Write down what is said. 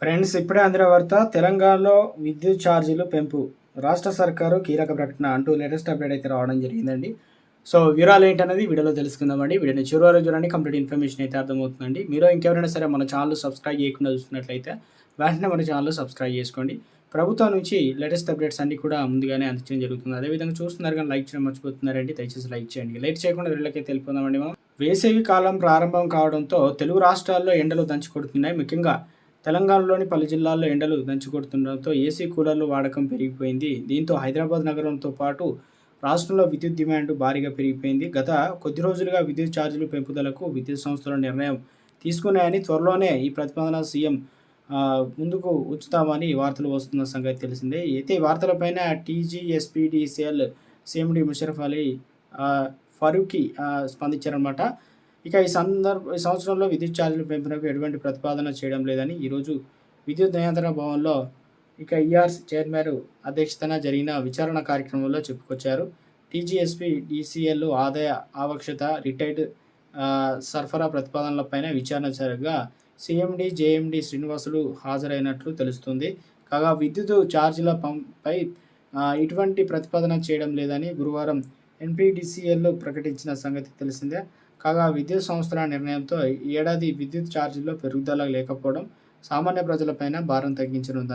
Friends ఇప్పుడే అందిన వార్త తెలంగాణలో విద్యుత్ ఛార్జీలు పెంపు. రాష్ట్ర సర్కారు కీలక ప్రకటన అంటూ లేటెస్ట్ అప్డేట్ అయితే రావడం జరిగిందండి. సో వివరాలు ఏంటనేది వీడియోలో తెలుసుకుందామండి. వీడియోని చివరి వరకు చూడండి కంప్లీట్ ఇన్ఫర్మేషన్ అయితే అర్థమవుతుందండి. మీరు ఇంకెవరైనా సరే మన ఛానల్ సబ్స్క్రైబ్ చేయకుండా చూస్తున్నట్లయితే వెంటనే మన ఛానల్ సబ్స్క్రైబ్ చేసుకోండి. ప్రభుత్వం నుంచి లేటెస్ట్ అప్డేట్స్ అన్ని కూడా ముందుగానే అందించడం జరుగుతుంది. అదేవిధంగా చూస్తున్నారు కానీ లైక్ చేయడం మర్చిపోతున్నారండి. దయచేసి లైక్ చేయండి. లైక్ చేయకుండా వీళ్ళకి వెళ్ళిపోదామండి మనం. వేసవి కాలం ప్రారంభం కావడంతో తెలుగు రాష్ట్రాల్లో ఎండలు దంచి కొడుతున్నాయి ముఖ్యంగా తెలంగాణలోని పలు జిల్లాల్లో ఎండలు దంచి కొడుతుండడంతో ఏసీ కూలర్లు వాడకం పెరిగిపోయింది. దీంతో హైదరాబాద్ నగరంతో పాటు రాష్ట్రంలో విద్యుత్ డిమాండ్ భారీగా పెరిగిపోయింది. గత కొద్ది రోజులుగా విద్యుత్ ఛార్జీలు పెంపుదలకు విద్యుత్ సంస్థల నిర్ణయం తీసుకున్నాయని త్వరలోనే ఈ ప్రతిపాదన సీఎం ముందుకు ఉంచుతామని వార్తలు వస్తున్న సంగతి తెలిసిందే. అయితే ఈ వార్తలపైన టీజీఎస్పీడీసీఎల్ సీఎండి ముషరఫ్ అలీ ఫరూకి ఫరూఖీ స్పందించారనమాట ఇక ఈ సందర్భ ఈ సంవత్సరంలో విద్యుత్ ఛార్జీల పెంపునకు ఎటువంటి ప్రతిపాదన చేయడం లేదని ఈరోజు విద్యుత్ నియంత్రణ భవన్లో ఇక ఈఆర్స్ చైర్మన్ అధ్యక్షతన జరిగిన విచారణ కార్యక్రమంలో చెప్పుకొచ్చారు. టీజీఎస్పీ డీసీఎల్ ఆదాయ ఆవక్షత రిటైర్డ్ సరఫరా ప్రతిపాదనలపైన విచారణ జరగా సీఎండి జేఎండి శ్రీనివాసులు హాజరైనట్లు తెలుస్తుంది. కాగా విద్యుత్ ఛార్జీల పంపై ఇటువంటి ప్రతిపాదన చేయడం లేదని గురువారం ఎన్పిడిసిఎల్ ప్రకటించిన సంగతి తెలిసిందే. కాగా విద్యుత్ సంస్థల నిర్ణయంతో ఈ ఏడాది విద్యుత్ ఛార్జీల్లో పెరుగుదల లేకపోవడం సామాన్య ప్రజలపైన భారం తగ్గించనుందన్న